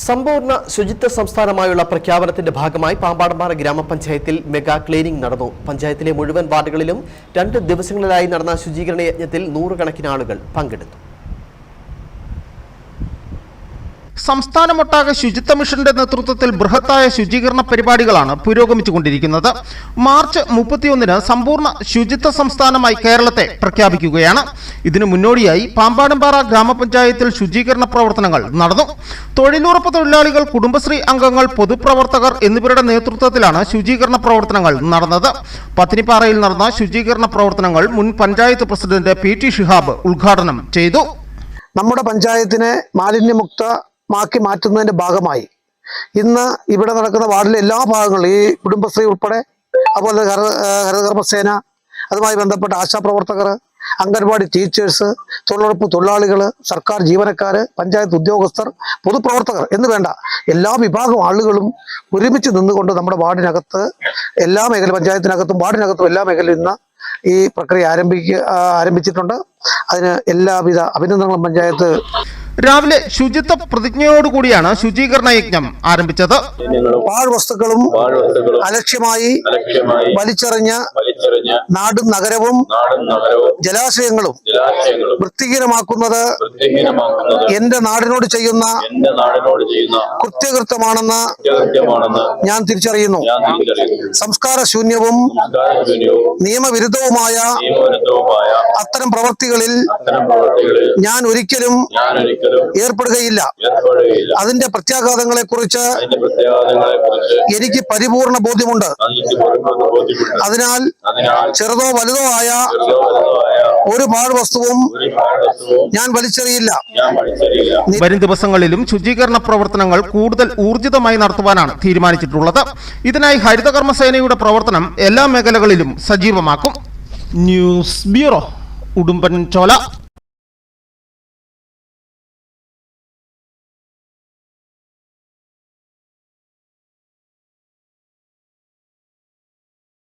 സമ്പൂർണ ശുചിത്വ സംസ്ഥാനമായുള്ള പ്രഖ്യാപനത്തിന്റെ ഭാഗമായി പാമ്പാടമ്പാറ ഗ്രാമപഞ്ചായത്തിൽ മെഗാ ക്ലീനിംഗ് നടന്നു. പഞ്ചായത്തിലെ മുഴുവൻ വാർഡുകളിലും രണ്ട് ദിവസങ്ങളിലായി നടന്ന ശുചീകരണ യജ്ഞത്തിൽ നൂറുകണക്കിന് ആളുകൾ പങ്കെടുത്തു. സംസ്ഥാനമൊട്ടാകെ ശുചിത്വ മിഷന്റെ നേതൃത്വത്തിൽ ബൃഹത്തായ ശുചീകരണ പരിപാടികളാണ് പുരോഗമിച്ചുകൊണ്ടിരിക്കുന്നത്. മാർച്ച് മുപ്പത്തിയൊന്നിന് സമ്പൂർണ ശുചിത്വ സംസ്ഥാനമായി കേരളത്തെ പ്രഖ്യാപിക്കുകയാണ്. ഇതിനു മുന്നോടിയായി പാമ്പാടമ്പാറ ഗ്രാമപഞ്ചായത്തിൽ ശുചീകരണ പ്രവർത്തനങ്ങൾ നടന്നു. തൊഴിലുറപ്പ് തൊഴിലാളികൾ കുടുംബശ്രീ അംഗങ്ങൾ പൊതുപ്രവർത്തകർ എന്നിവരുടെ നേതൃത്വത്തിലാണ് ശുചീകരണ പ്രവർത്തനങ്ങൾ നടന്നത്. പത്തിനിപ്പാറയിൽ നടന്ന ശുചീകരണ പ്രവർത്തനങ്ങൾ മുൻ panchayat president P T Shihab ഉദ്ഘാടനം ചെയ്തു. നമ്മുടെ പഞ്ചായത്തിനെ മാലിന്യമുക്തമാക്കി മാറ്റുന്നതിന്റെ ഭാഗമായി. ഇന്ന് ഇവിടെ നടക്കുന്ന വാർഡിലെ എല്ലാ ഭാഗങ്ങളും ഈ കുടുംബശ്രീ ഉൾപ്പെടെ അതുപോലെ ഹരിതകർമ്മസേന അതുമായി ബന്ധപ്പെട്ട ആശാപ്രവർത്തകർ അംഗൻവാടി ടീച്ചേഴ്സ് തൊഴിലുറപ്പ് തൊഴിലാളികൾ സർക്കാർ ജീവനക്കാർ പഞ്ചായത്ത് ഉദ്യോഗസ്ഥർ പൊതുപ്രവർത്തകർ എന്ന് വേണ്ട എല്ലാ വിഭാഗം ആളുകളും ഒരുമിച്ച് നിന്നുകൊണ്ട് നമ്മുടെ വാർഡിനകത്ത് എല്ലാ മേഖല പഞ്ചായത്തിനകത്തും വാർഡിനകത്തും എല്ലാ മേഖലയിൽ ഇന്ന് ഈ പ്രക്രിയ ആരംഭിക്കുക ആരംഭിച്ചിട്ടുണ്ട്. അതിന് എല്ലാവിധ അഭിനന്ദനങ്ങളും പഞ്ചായത്ത് രാവിലെ ശുചിത്വ പ്രതിജ്ഞയോടുകൂടിയാണ് ശുചീകരണ യജ്ഞം ആരംഭിച്ചത്. പാഴ്വസ്തുക്കളും അലക്ഷ്യമായി വലിച്ചെറിഞ്ഞ് വലിച്ചെറിഞ്ഞ് നാടും നഗരവും നാടും നഗരവും ജലാശയങ്ങളും ജലാശയങ്ങളും വൃത്തിഹീനമാക്കുന്നത് എന്റെ നാടിനോട് ചെയ്യുന്ന എന്റെ നാടിനോട് ചെയ്യുന്ന കൃത്യകൃത്യമാണെന്ന് ഞാൻ തിരിച്ചറിയുന്നു. സംസ്കാര ശൂന്യവും നിയമവിരുദ്ധവുമായ അത്തരം പ്രവൃത്തികളിൽ ഞാൻ ഒരിക്കലും ഏർപ്പെടുകയില്ല. അതിന്റെ പ്രത്യാഘാതങ്ങളെ കുറിച്ച് എനിക്ക് പരിപൂർണ ബോധ്യമുണ്ട്. അതിനാൽ അതിനാൽ ചെറുതോ വലുതോ ആയ ഒരു പാഴ്വസ്തുവും ഒരു ഞാൻ വലിച്ചെറിയില്ല. ഞാൻ വലിച്ചെറിയില്ല. വരും ദിവസങ്ങളിലും ശുചീകരണ പ്രവർത്തനങ്ങൾ കൂടുതൽ ഊർജിതമായി നടത്തുവാനാണ് തീരുമാനിച്ചിട്ടുള്ളത്. ഇതിനായി ഹരിതകർമ്മസേനയുടെ പ്രവർത്തനം എല്ലാ മേഖലകളിലും സജീവമാക്കും. ന്യൂസ് ബ്യൂറോ ഉടുമ്പൻ ചോല.